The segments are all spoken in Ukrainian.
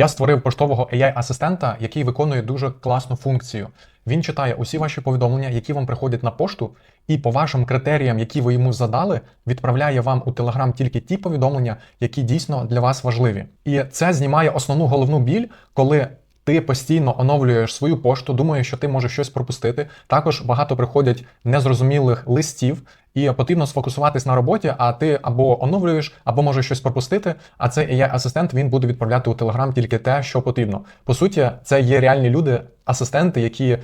Я створив поштового AI-асистента, який виконує дуже класну функцію. Він читає усі ваші повідомлення, які вам приходять на пошту, і по вашим критеріям, які ви йому задали, відправляє вам у Telegram тільки ті повідомлення, які дійсно для вас важливі. І це знімає основну головну біль, коли ти постійно оновлюєш свою пошту, думаєш, що ти можеш щось пропустити. Також багато приходять незрозумілих листів, і потрібно сфокусуватись на роботі, а ти або оновлюєш, або можеш щось пропустити. А цей AI-асистент він буде відправляти у Telegram тільки те, що потрібно. По суті, це є реальні люди, асистенти, які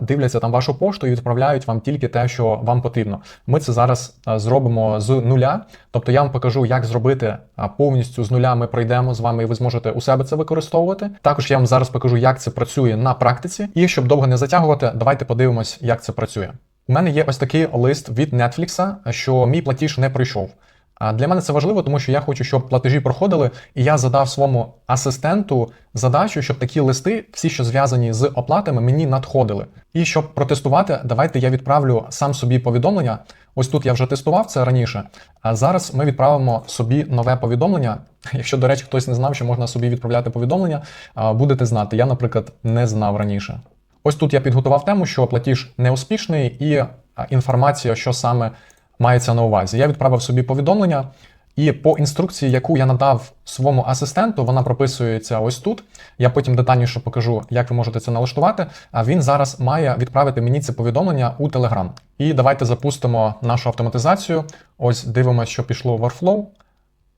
дивляться там вашу пошту і відправляють вам тільки те, що вам потрібно. Ми це зараз зробимо з нуля. Тобто я вам покажу, як зробити повністю з нуля. Ми пройдемо з вами, і ви зможете у себе це використовувати. Також я вам зараз покажу, як це працює на практиці. І щоб довго не затягувати, давайте подивимось, як це працює. У мене є ось такий лист від Netflix, що мій платіж не пройшов. А Для мене це важливо, тому що я хочу, щоб платежі проходили, і я задав своєму асистенту задачу, щоб такі листи, всі, що зв'язані з оплатами, мені надходили. І щоб протестувати, давайте я відправлю сам собі повідомлення. Ось тут я вже тестував це раніше. А зараз ми відправимо собі нове повідомлення. Якщо, до речі, хтось не знав, що можна собі відправляти повідомлення, будете знати. Я, наприклад, не знав раніше. Ось тут я підготував тему, що платіж неуспішний, і інформація, що саме мається на увазі. Я відправив собі повідомлення, і по інструкції, яку я надав своєму асистенту, вона прописується ось тут. Я потім детальніше покажу, як ви можете це налаштувати. А він зараз має відправити мені це повідомлення у Telegram. І давайте запустимо нашу автоматизацію. Ось дивимося, що пішло в Workflow.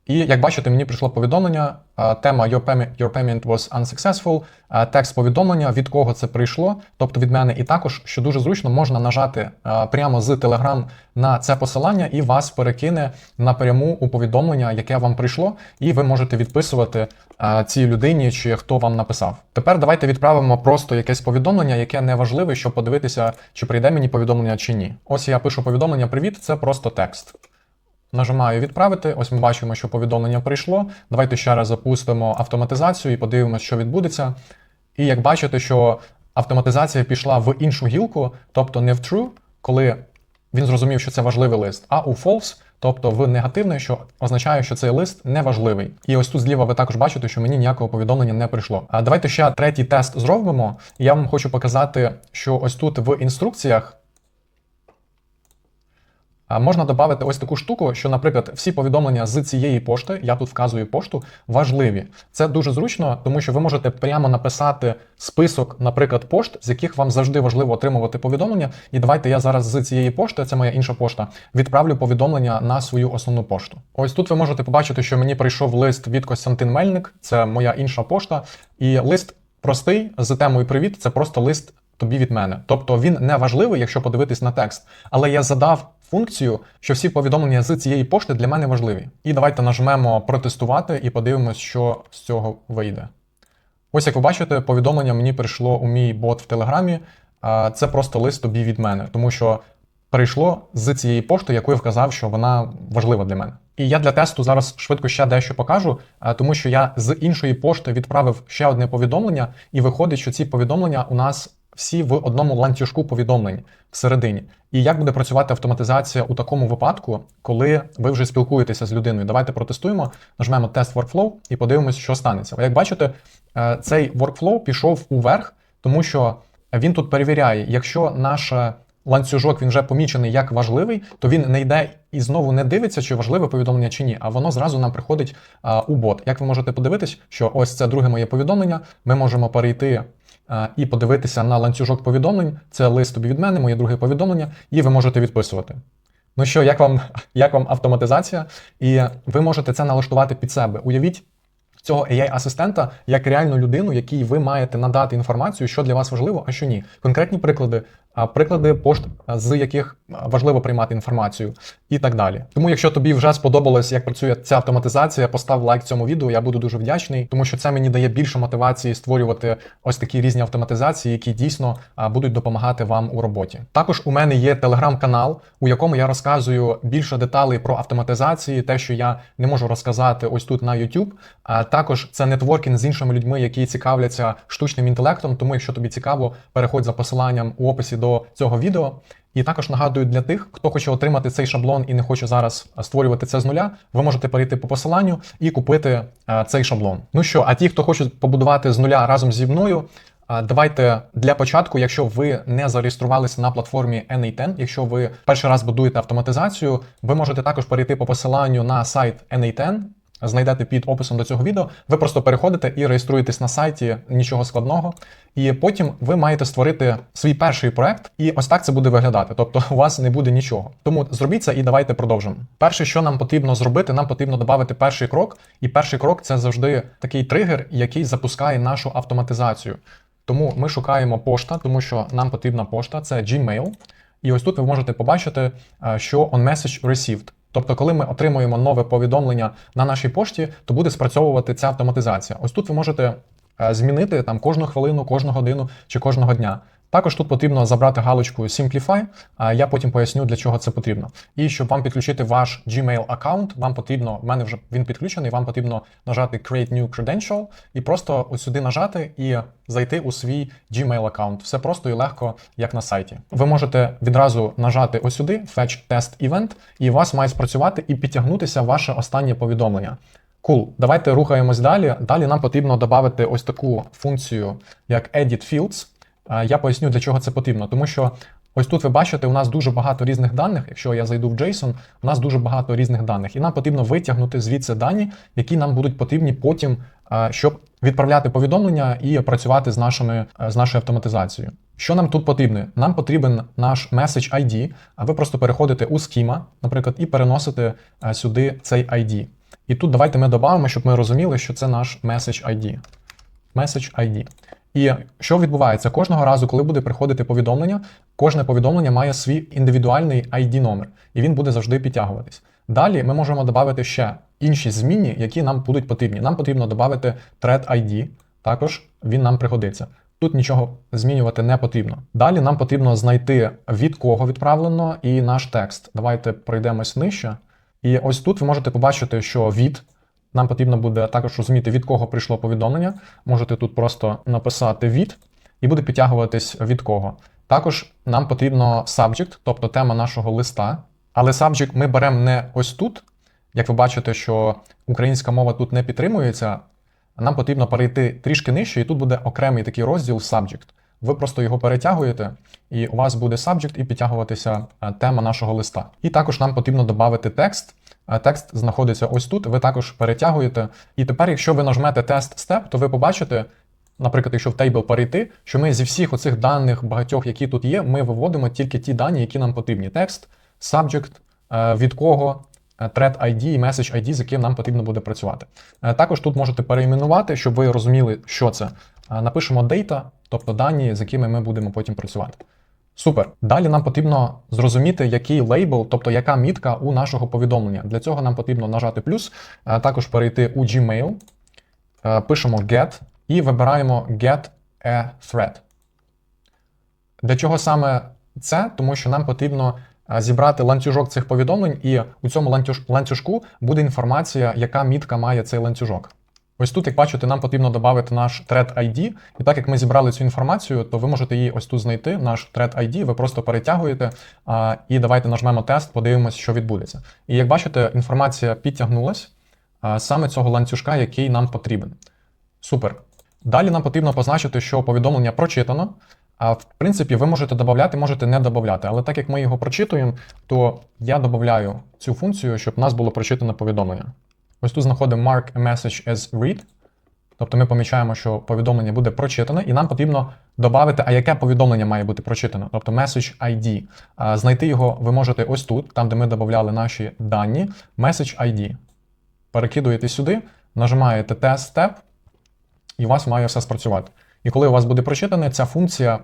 І як бачите, мені прийшло повідомлення. Тема Your payment, your payment was unsuccessful, текст повідомлення, від кого це прийшло, тобто від мене. І також, що дуже зручно, можна нажати прямо з Telegram на це посилання, і вас перекине напряму у повідомлення, яке вам прийшло, і ви можете відписувати цій людині, чи хто вам написав. Тепер давайте відправимо просто якесь повідомлення, яке не важливе, щоб подивитися, чи прийде мені повідомлення чи ні. Ось я пишу повідомлення Привіт, це просто текст. Нажимаю відправити. Ось ми бачимо, що повідомлення прийшло. Давайте ще раз запустимо автоматизацію і подивимося, що відбудеться. І як бачите, що автоматизація пішла в іншу гілку, тобто не в true, коли він зрозумів, що це важливий лист, а у false, тобто в негативний, що означає, що цей лист не важливий. І ось тут зліва ви також бачите, що мені ніякого повідомлення не прийшло. А давайте ще третій тест зробимо. Я вам хочу показати, що ось тут в інструкціях. Можна додати ось таку штуку, що, наприклад, всі повідомлення з цієї пошти, я тут вказую пошту, важливі. Це дуже зручно, тому що ви можете прямо написати список, наприклад, пошт, з яких вам завжди важливо отримувати повідомлення. І давайте я зараз з цієї пошти, це моя інша пошта, відправлю повідомлення на свою основну пошту. Ось тут ви можете побачити, що мені прийшов лист від Костянтин Мельник, це моя інша пошта, і лист простий з темою Привіт, це просто лист. Тобі від мене. Тобто він не важливий, якщо подивитись на текст. Але я задав функцію, що всі повідомлення з цієї пошти для мене важливі. І давайте нажмемо протестувати і подивимось, що з цього вийде. Ось як ви бачите, повідомлення мені прийшло у мій бот в Телеграмі. Це просто лист тобі від мене, тому що прийшло з цієї пошти, яку я вказав, що вона важлива для мене. І я для тесту зараз швидко ще дещо покажу, тому що я з іншої пошти відправив ще одне повідомлення, і виходить, що ці повідомлення у нас всі в одному ланцюжку повідомлень всередині. І як буде працювати автоматизація у такому випадку, коли ви вже спілкуєтеся з людиною? Давайте протестуємо, нажмемо тест workflow і подивимося, що станеться. Як бачите, е, цей workflow пішов уверх, тому що він тут перевіряє, якщо наш ланцюжок він вже помічений як важливий, то він не йде і знову не дивиться, чи важливе повідомлення чи ні, а воно зразу нам приходить а, у бот. Як ви можете подивитись, що ось це друге моє повідомлення, ми можемо перейти і подивитися на ланцюжок повідомлень. Це лист тобі від мене, моє друге повідомлення, і ви можете відписувати. Ну що, як вам, як вам автоматизація? І ви можете це налаштувати під себе. Уявіть. Цього AI-асистента як реальну людину, якій ви маєте надати інформацію, що для вас важливо, а що ні. Конкретні приклади, приклади пошт, з яких важливо приймати інформацію, і так далі. Тому, якщо тобі вже сподобалось, як працює ця автоматизація, постав лайк цьому відео. Я буду дуже вдячний, тому що це мені дає більше мотивації створювати ось такі різні автоматизації, які дійсно будуть допомагати вам у роботі. Також у мене є телеграм-канал, у якому я розказую більше деталей про автоматизації, те, що я не можу розказати ось тут на YouTube. А Також це нетворкінг з іншими людьми, які цікавляться штучним інтелектом. Тому, якщо тобі цікаво, переходь за посиланням у описі до цього відео. І також нагадую для тих, хто хоче отримати цей шаблон і не хоче зараз створювати це з нуля, ви можете перейти по посиланню і купити цей шаблон. Ну що, а ті, хто хочуть побудувати з нуля разом зі мною. Давайте для початку, якщо ви не зареєструвалися на платформі NA10, якщо ви перший раз будуєте автоматизацію, ви можете також перейти по посиланню на сайт NA10, знайдете під описом до цього відео. Ви просто переходите і реєструєтесь на сайті, нічого складного. І потім ви маєте створити свій перший проект, і ось так це буде виглядати. Тобто у вас не буде нічого. Тому зробіть це і давайте продовжимо. Перше, що нам потрібно зробити, нам потрібно додати перший крок. І перший крок це завжди такий тригер, який запускає нашу автоматизацію. Тому ми шукаємо пошта, тому що нам потрібна пошта, це Gmail. І ось тут ви можете побачити, е, що on message received. Тобто, коли ми отримуємо нове повідомлення на нашій пошті, то буде спрацьовувати ця автоматизація. Ось тут ви можете е, змінити там кожну хвилину, кожну годину чи кожного дня. Також тут потрібно забрати галочку Simplify, а я потім поясню, для чого це потрібно. І щоб вам підключити ваш Gmail аккаунт, вам потрібно, в мене вже він підключений, вам потрібно нажати Create New Credential і просто ось сюди нажати і зайти у свій Gmail аккаунт. Все просто і легко, як на сайті. Ви можете відразу нажати ось сюди Fetch Test Event, і у вас має спрацювати і підтягнутися ваше останнє повідомлення. Кул, cool. давайте рухаємось далі. Далі нам потрібно додати ось таку функцію, як Edit Fields. Е, Я поясню, для чого це потрібно, тому що ось тут ви бачите, у нас дуже багато різних даних. Якщо я зайду в JSON, у нас дуже багато різних даних, і нам потрібно витягнути звідси дані, які нам будуть потрібні потім, е, щоб відправляти повідомлення і працювати з нашими е, з нашою автоматизацією. Що нам тут потрібно? Нам потрібен наш message ID, а ви просто переходите у Schema, наприклад, і переносите сюди цей ID. І тут давайте ми додамо, щоб ми розуміли, що це наш message ID. Message ID. І що відбувається? Кожного разу, коли буде приходити повідомлення, кожне повідомлення має свій індивідуальний ID номер, і він буде завжди підтягуватись. Далі ми можемо додати ще інші зміни, які нам будуть потрібні. Нам потрібно додати thread ID, також він нам пригодиться. Тут нічого змінювати не потрібно. Далі нам потрібно знайти від кого відправлено і наш текст. Давайте пройдемось нижче. І ось тут ви можете побачити, що від нам потрібно буде також розуміти, від кого прийшло повідомлення. Можете тут просто написати від, і буде підтягуватись від кого. Також нам потрібно subject, тобто тема нашого листа. Але subject ми беремо не ось тут. Як ви бачите, що українська мова тут не підтримується, нам потрібно перейти трішки нижче, і тут буде окремий такий розділ subject. Ви просто його перетягуєте, і у вас буде subject і підтягуватися тема нашого листа. І також нам потрібно додати текст. Текст знаходиться ось тут, ви також перетягуєте. І тепер, якщо ви нажмете тест степ, то ви побачите, наприклад, якщо в тейбл перейти, що ми зі всіх оцих даних багатьох, які тут є, ми виводимо тільки ті дані, які нам потрібні: текст, subject, від кого, thread ID і message ID, з яким нам потрібно буде працювати. Також тут можете переіменувати, щоб ви розуміли, що це. Напишемо data, тобто дані, з якими ми будемо потім працювати. Супер. Далі нам потрібно зрозуміти, який лейбл, тобто яка мітка у нашого повідомлення. Для цього нам потрібно нажати плюс, також перейти у Gmail, пишемо get і вибираємо get a thread. Для чого саме це? Тому що нам потрібно зібрати ланцюжок цих повідомлень, і у цьому ланцюжку буде інформація, яка мітка має цей ланцюжок. Ось тут, як бачите, нам потрібно додати наш thread ID. І так як ми зібрали цю інформацію, то ви можете її ось тут знайти, наш thread ID, ви просто перетягуєте а, і давайте нажмемо тест, подивимося, що відбудеться. І як бачите, інформація підтягнулась а, саме цього ланцюжка, який нам потрібен. Супер. Далі нам потрібно позначити, що повідомлення прочитано. А в принципі, ви можете додати, можете не додати. Але так як ми його прочитуємо, то я додаю цю функцію, щоб у нас було прочитане повідомлення. Ось тут знаходимо mark a message as read. Тобто ми помічаємо, що повідомлення буде прочитане, і нам потрібно додати, а яке повідомлення має бути прочитане, тобто message ID. Знайти його ви можете ось тут, там, де ми додавали наші дані, message ID. Перекидуєте сюди, нажимаєте Test Step, і у вас має все спрацювати. І коли у вас буде прочитане, ця функція,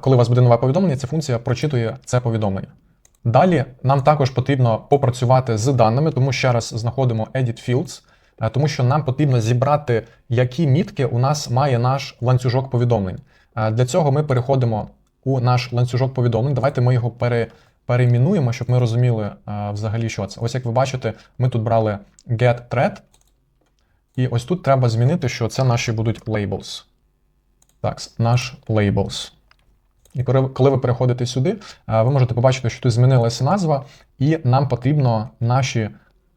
коли у вас буде нове повідомлення, ця функція прочитує це повідомлення. Далі нам також потрібно попрацювати з даними, тому ще раз знаходимо Edit Fields, тому що нам потрібно зібрати, які мітки у нас має наш ланцюжок повідомлень. Для цього ми переходимо у наш ланцюжок повідомлень. Давайте ми його пере, перейменуємо, щоб ми розуміли взагалі, що це. Ось як ви бачите, ми тут брали get thread, І ось тут треба змінити, що це наші будуть labels. Так, наш labels. І коли, ви переходите сюди, е, ви можете побачити, що тут змінилася назва, і нам потрібно наші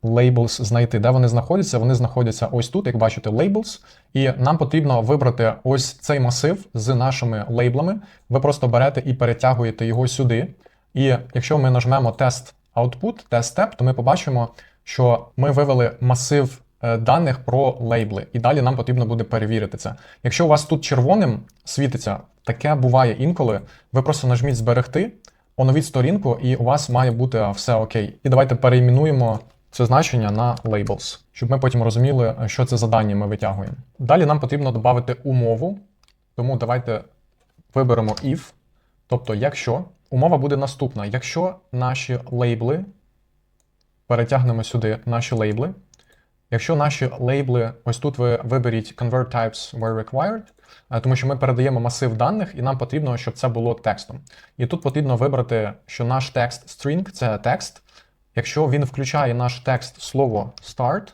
labels знайти. Де вони знаходяться? Вони знаходяться ось тут, як бачите, labels. І нам потрібно вибрати ось цей масив з нашими лейблами. Ви просто берете і перетягуєте його сюди. І якщо ми нажмемо тест output, тест step, то ми побачимо, що ми вивели масив е, даних про лейбли. І далі нам потрібно буде перевірити це. Якщо у вас тут червоним світиться, таке буває інколи, ви просто нажміть зберегти, оновіть сторінку, і у вас має бути все окей. І давайте перейменуємо це значення на labels, щоб ми потім розуміли, що це за дані ми витягуємо. Далі нам потрібно додати умову, тому давайте виберемо if, тобто якщо. Умова буде наступна: якщо наші лейбли, перетягнемо сюди наші лейбли. Якщо наші лейбли, ось тут ви виберіть Convert Types Where Required, е, тому що ми передаємо масив даних, і нам потрібно, щоб це було текстом. І тут потрібно вибрати, що наш текст string це текст. Якщо він включає наш текст слово start,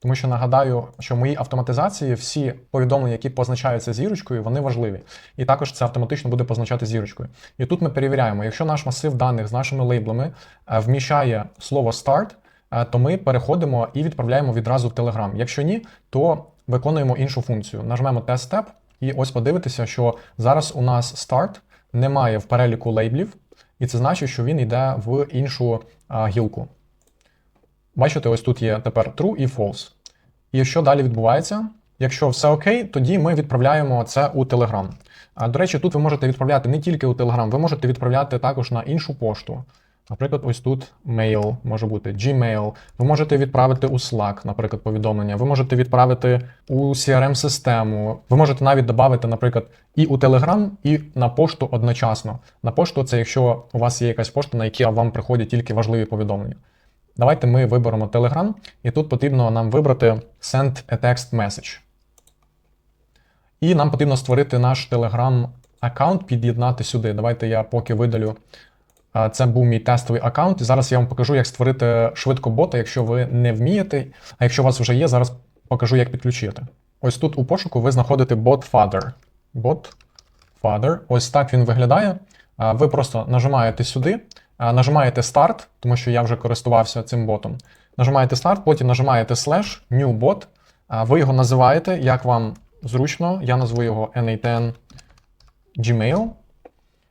тому що нагадаю, що в моїй автоматизації всі повідомлення, які позначаються зірочкою, вони важливі. І також це автоматично буде позначати зірочкою. І тут ми перевіряємо, якщо наш масив даних з нашими лейблами е, вміщає слово start, е, то ми переходимо і відправляємо відразу в Telegram. Якщо ні, то виконуємо іншу функцію. Нажмемо Test Step, і ось подивитися, що зараз у нас start немає в переліку лейблів, і це значить, що він йде в іншу а, гілку. Бачите, ось тут є тепер true і false. І що далі відбувається? Якщо все окей, тоді ми відправляємо це у Telegram. До речі, тут ви можете відправляти не тільки у Telegram, ви можете відправляти також на іншу пошту. Наприклад, ось тут mail може бути Gmail. Ви можете відправити у Slack, наприклад, повідомлення. Ви можете відправити у CRM-систему. Ви можете навіть додати, наприклад, і у Telegram, і на пошту одночасно. На пошту це якщо у вас є якась пошта, на якій вам приходять тільки важливі повідомлення. Давайте ми виберемо Telegram, і тут потрібно нам вибрати Send a text message. І нам потрібно створити наш Telegram аккаунт, під'єднати сюди. Давайте я поки видалю. Це був мій тестовий аккаунт, і зараз я вам покажу, як створити швидко бота, якщо ви не вмієте. А якщо у вас вже є, зараз покажу, як підключити. Ось тут у пошуку ви знаходите bot father. Bot father. Ось так він виглядає. Ви просто нажимаєте сюди, нажимаєте Start, тому що я вже користувався цим ботом. Нажимаєте Start, потім нажимаєте slash new bot. Ви його називаєте, як вам зручно. Я назву його N8N Gmail.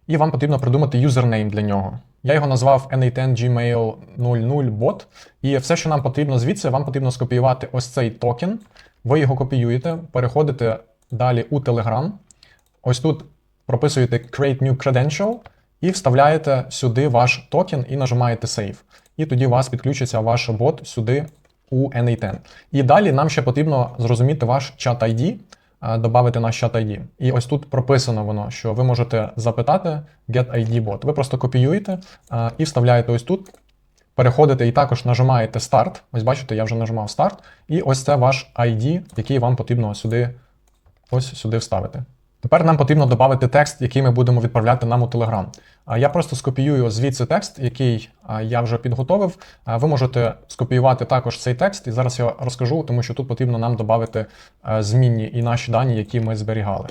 І вам потрібно придумати юзернейм для нього. Я його назвав N8N Gmail 00 bot. І все, що нам потрібно звідси, вам потрібно скопіювати ось цей токен. Ви його копіюєте, переходите далі у Telegram. Ось тут прописуєте Create New Credential і вставляєте сюди ваш токен і нажимаєте Save. І тоді у вас підключиться ваш бот сюди у N8N. І далі нам ще потрібно зрозуміти ваш чат ID додати наш чат ID. І ось тут прописано воно, що ви можете запитати get ID bot. Ви просто копіюєте і вставляєте ось тут. Переходите і також нажимаєте Start. Ось бачите, я вже нажимав старт. І ось це ваш ID, який вам потрібно сюди ось сюди вставити. Тепер нам потрібно додати текст, який ми будемо відправляти нам у Telegram. Я просто скопіюю звідси текст, який я вже підготовив. Ви можете скопіювати також цей текст, і зараз я розкажу, тому що тут потрібно нам додати змінні і наші дані, які ми зберігали.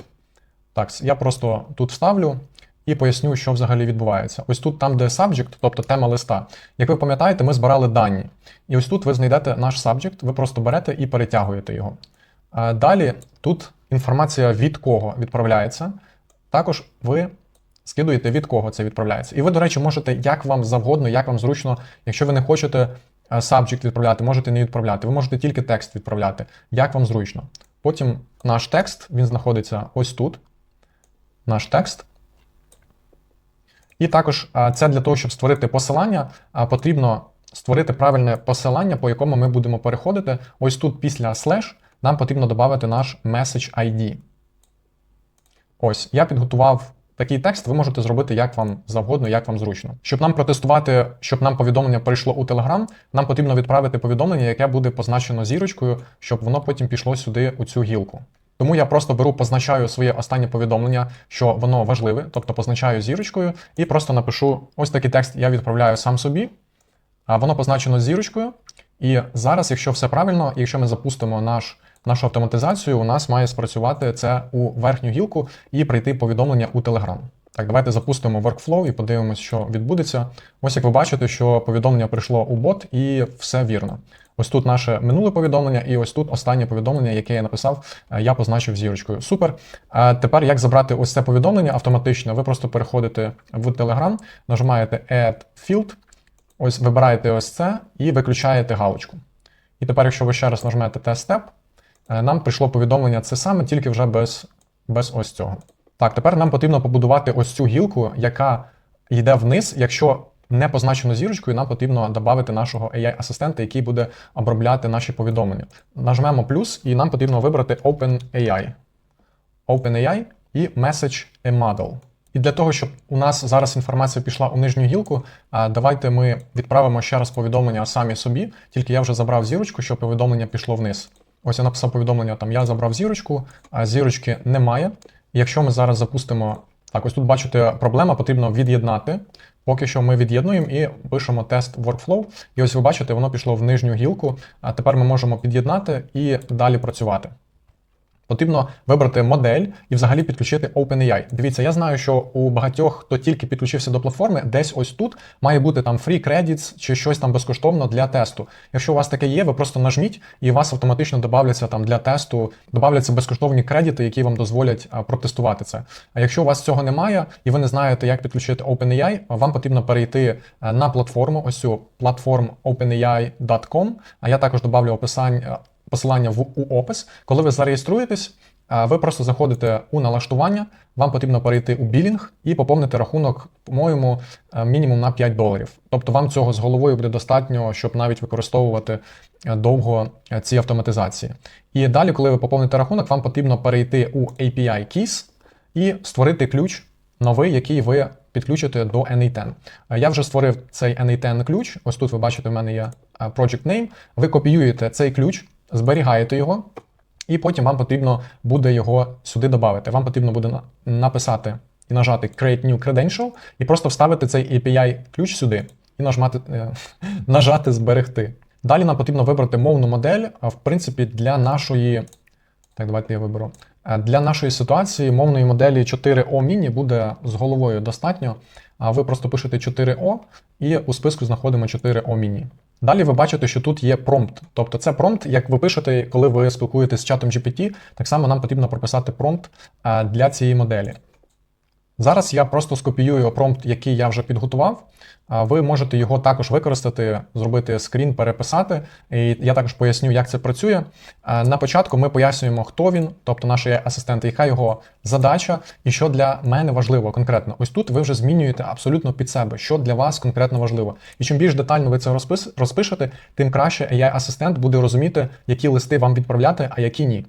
Так, я просто тут вставлю і поясню, що взагалі відбувається. Ось тут, там, де subject, тобто тема листа. Як ви пам'ятаєте, ми збирали дані. І ось тут ви знайдете наш subject, ви просто берете і перетягуєте його. Далі тут інформація від кого відправляється. Також ви скидуєте, від кого це відправляється. І ви, до речі, можете як вам завгодно, як вам зручно, якщо ви не хочете е, subject відправляти, можете не відправляти. Ви можете тільки текст відправляти, як вам зручно. Потім наш текст, він знаходиться ось тут. Наш текст. І також е, це для того, щоб створити посилання, е, потрібно створити правильне посилання, по якому ми будемо переходити. Ось тут після слеш нам потрібно додати наш message ID. Ось, я підготував такий текст, ви можете зробити як вам завгодно, як вам зручно. Щоб нам протестувати, щоб нам повідомлення прийшло у Telegram, нам потрібно відправити повідомлення, яке буде позначено зірочкою, щоб воно потім пішло сюди у цю гілку. Тому я просто беру, позначаю своє останнє повідомлення, що воно важливе, тобто позначаю зірочкою, і просто напишу ось такий текст я відправляю сам собі, а воно позначено зірочкою. І зараз, якщо все правильно, якщо ми запустимо наш нашу автоматизацію, у нас має спрацювати це у верхню гілку і прийти повідомлення у Telegram. Так, давайте запустимо workflow і подивимося, що відбудеться. Ось як ви бачите, що повідомлення прийшло у бот, і все вірно. Ось тут наше минуле повідомлення, і ось тут останнє повідомлення, яке я написав, е, я позначив зірочкою. Супер. А тепер як забрати ось це повідомлення автоматично? Ви просто переходите в Telegram, нажимаєте Add Field, ось вибираєте ось це і виключаєте галочку. І тепер, якщо ви ще раз нажмете Test Step, е, нам прийшло повідомлення це саме, тільки вже без, без ось цього. Так, тепер нам потрібно побудувати ось цю гілку, яка йде вниз. Якщо не позначено зірочкою, нам потрібно додати нашого AI-асистента, який буде обробляти наші повідомлення. Нажмемо плюс, і нам потрібно вибрати OpenAI. OpenAI і Message a Model. І для того, щоб у нас зараз інформація пішла у нижню гілку, давайте ми відправимо ще раз повідомлення самі собі, тільки я вже забрав зірочку, щоб повідомлення пішло вниз. Ось я написав повідомлення, там я забрав зірочку, а зірочки немає. Якщо ми зараз запустимо. Так, ось тут бачите, проблема потрібно від'єднати. Поки що ми від'єднуємо і пишемо тест workflow. І ось ви бачите, воно пішло в нижню гілку. А тепер ми можемо під'єднати і далі працювати. Потрібно вибрати модель і взагалі підключити OpenAI. Дивіться, я знаю, що у багатьох, хто тільки підключився до платформи, десь ось тут має бути там free credits чи щось там безкоштовно для тесту. Якщо у вас таке є, ви просто нажміть і у вас автоматично додавляться там для тесту, додавляться безкоштовні кредити, які вам дозволять протестувати це. А якщо у вас цього немає і ви не знаєте, як підключити OpenAI, вам потрібно перейти на платформу, ось цю платформ openai.com. А я також додавлю описання посилання в у опис. Коли ви зареєструєтесь, ви просто заходите у налаштування, вам потрібно перейти у білінг і поповнити рахунок, по-моєму, е, мінімум на 5 доларів. Тобто вам цього з головою буде достатньо, щоб навіть використовувати е, довго е, ці автоматизації. І далі, коли ви поповните рахунок, вам потрібно перейти у API Keys і створити ключ новий, який ви підключите до NA10. Е, Я вже створив цей NA10 ключ. Ось тут ви бачите, у мене є Project Name. Ви копіюєте цей ключ, зберігаєте його, і потім вам потрібно буде його сюди додати. Вам потрібно буде написати і нажати Create New Credential, і просто вставити цей API ключ сюди і нажмати, е, нажати Зберегти. Далі нам потрібно вибрати мовну модель, а в принципі, для нашої. Так, давайте я виберу. Е, Для нашої ситуації мовної моделі 4O Mini буде з головою достатньо. А ви просто пишете 4O і у списку знаходимо 4O Mini. Далі ви бачите, що тут є промпт. Тобто це промпт, як ви пишете, коли ви спілкуєтесь з чатом GPT, так само нам потрібно прописати промпт е, для цієї моделі. Зараз я просто скопіюю промпт, який я вже підготував. Ви можете його також використати, зробити скрін, переписати. І я також поясню, як це працює. На початку ми пояснюємо, хто він, тобто наш асистент, яка його задача, і що для мене важливо конкретно. Ось тут ви вже змінюєте абсолютно під себе, що для вас конкретно важливо. І чим більш детально ви це розпис, розпишете, тим краще AI-асистент буде розуміти, які листи вам відправляти, а які ні.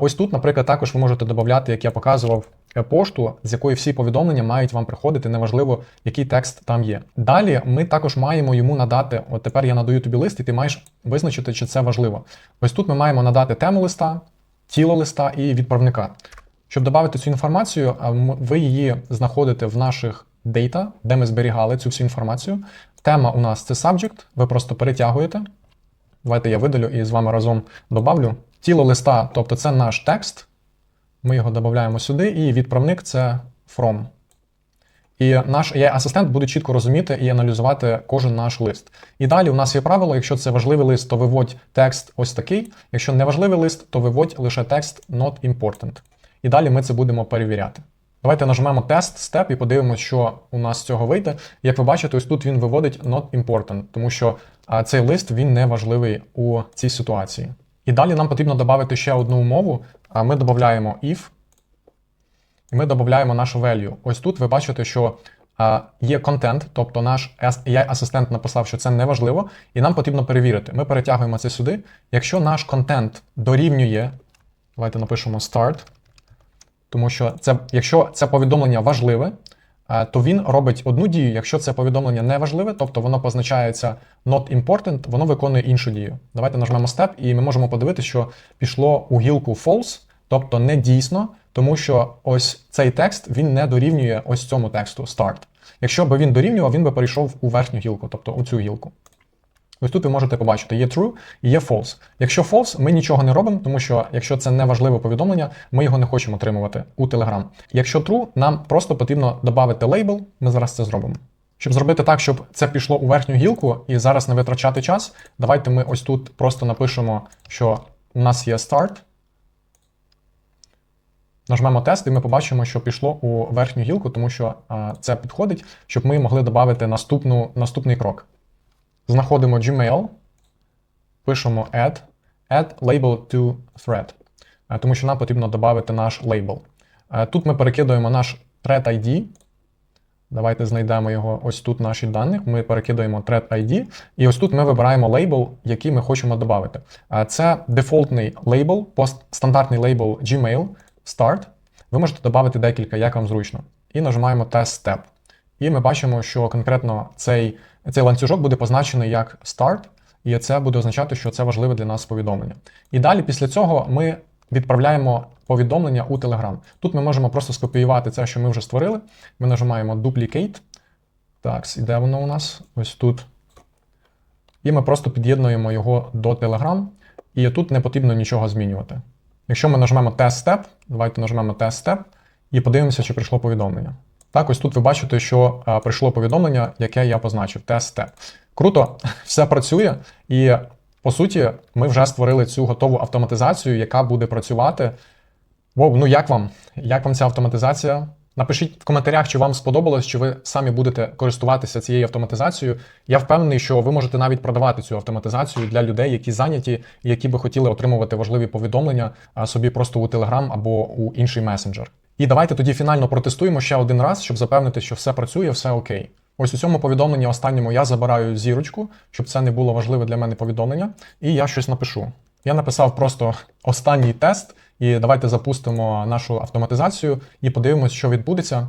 Ось тут, наприклад, також ви можете додати, як я показував, пошту, з якої всі повідомлення мають вам приходити, неважливо, який текст там є. Далі ми також маємо йому надати, от тепер я надаю тобі лист, і ти маєш визначити, чи це важливо. Ось тут ми маємо надати тему листа, тіло листа і відправника. Щоб додати цю інформацію, ви її знаходите в наших data, де ми зберігали цю всю інформацію. Тема у нас це subject, ви просто перетягуєте. Давайте я видалю і з вами разом добавлю. Тіло листа, тобто це наш текст. Ми його додаємо сюди, і відправник це from. І наш AI-асистент буде чітко розуміти і аналізувати кожен наш лист. І далі у нас є правило: якщо це важливий лист, то виводь текст ось такий. Якщо не важливий лист, то виводь лише текст not important. І далі ми це будемо перевіряти. Давайте нажмемо тест степ і подивимося, що у нас з цього вийде. Як ви бачите, ось тут він виводить not important, тому що цей лист він не важливий у цій ситуації. І далі нам потрібно додати ще одну умову. Ми додаємо if, і ми додаємо нашу value. Ось тут ви бачите, що є контент, тобто наш AI-асистент написав, що це не важливо, і нам потрібно перевірити. Ми перетягуємо це сюди. Якщо наш контент дорівнює, давайте напишемо start, тому що це, якщо це повідомлення важливе, то він робить одну дію. Якщо це повідомлення не важливе, тобто воно позначається not important, воно виконує іншу дію. Давайте нажмемо step, і ми можемо подивитися, що пішло у гілку false, тобто не дійсно, тому що ось цей текст він не дорівнює ось цьому тексту start. Якщо б він дорівнював, він би перейшов у верхню гілку, тобто у цю гілку. Ось тут ви можете побачити, є true і є false. Якщо false, ми нічого не робимо, тому що якщо це не важливе повідомлення, ми його не хочемо отримувати у Telegram. Якщо true, нам просто потрібно додати лейбл, ми зараз це зробимо. Щоб зробити так, щоб це пішло у верхню гілку і зараз не витрачати час, давайте ми ось тут просто напишемо, що у нас є start. Нажмемо тест, і ми побачимо, що пішло у верхню гілку, тому що а, це підходить, щоб ми могли додати наступну, наступний крок. Знаходимо Gmail, пишемо add, add label to thread, тому що нам потрібно додати наш лейбл. Тут ми перекидуємо наш thread ID. Давайте знайдемо його ось тут наші дані. Ми перекидаємо thread ID, і ось тут ми вибираємо лейбл, який ми хочемо додати. Це дефолтний лейбл, стандартний лейбл Gmail Start. Ви можете додати декілька, як вам зручно. І нажимаємо Test Step. І ми бачимо, що конкретно цей, цей ланцюжок буде позначений як Start, і це буде означати, що це важливе для нас повідомлення. І далі після цього ми відправляємо повідомлення у Telegram. Тут ми можемо просто скопіювати це, що ми вже створили. Ми нажимаємо Duplicate. Так, і де воно у нас? Ось тут. І ми просто під'єднуємо його до Telegram, і тут не потрібно нічого змінювати. Якщо ми нажмемо Test Step, давайте нажмемо Test Step і подивимося, чи прийшло повідомлення. Так, ось тут ви бачите, що а, прийшло повідомлення, яке я позначив Test Step. Круто, все працює, і по суті, ми вже створили цю готову автоматизацію, яка буде працювати. Воу, ну як вам? Як вам ця автоматизація? Напишіть в коментарях, чи вам сподобалось, чи ви самі будете користуватися цією автоматизацією. Я впевнений, що ви можете навіть продавати цю автоматизацію для людей, які зайняті які би хотіли отримувати важливі повідомлення собі просто у Telegram або у інший месенджер. І давайте тоді фінально протестуємо ще один раз, щоб запевнити, що все працює, все окей. Ось у цьому повідомленні останньому я забираю зірочку, щоб це не було важливе для мене повідомлення, і я щось напишу. Я написав просто останній тест, і давайте запустимо нашу автоматизацію і подивимось, що відбудеться.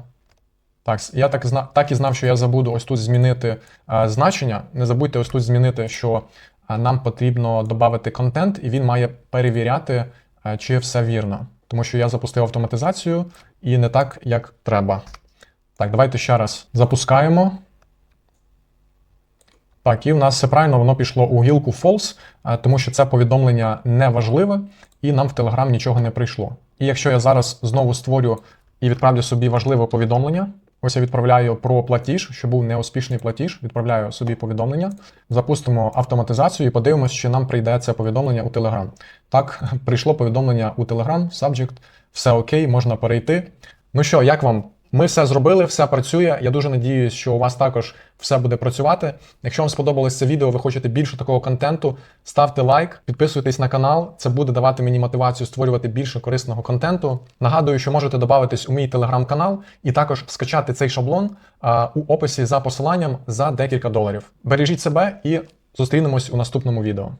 Так, я так, зна- так і знав, що я забуду ось тут змінити е, значення. Не забудьте ось тут змінити, що е, нам потрібно додати контент, і він має перевіряти, е, чи все вірно. Тому що я запустив автоматизацію і не так, як треба. Так, давайте ще раз запускаємо. Так, і в нас все правильно, воно пішло у гілку false, е, тому що це повідомлення не важливе, і нам в Telegram нічого не прийшло. І якщо я зараз знову створю і відправлю собі важливе повідомлення, ось я відправляю про платіж, що був неуспішний платіж, відправляю собі повідомлення, запустимо автоматизацію і подивимось, чи нам прийде це повідомлення у Telegram. Так, прийшло повідомлення у Telegram, subject, все окей, можна перейти. Ну що, як вам? Ми все зробили, все працює. Я дуже надіюсь, що у вас також все буде працювати. Якщо вам сподобалось це відео, ви хочете більше такого контенту, ставте лайк, підписуйтесь на канал. Це буде давати мені мотивацію створювати більше корисного контенту. Нагадую, що можете додатись у мій телеграм-канал і також скачати цей шаблон а, у описі за посиланням за декілька доларів. Бережіть себе і зустрінемось у наступному відео.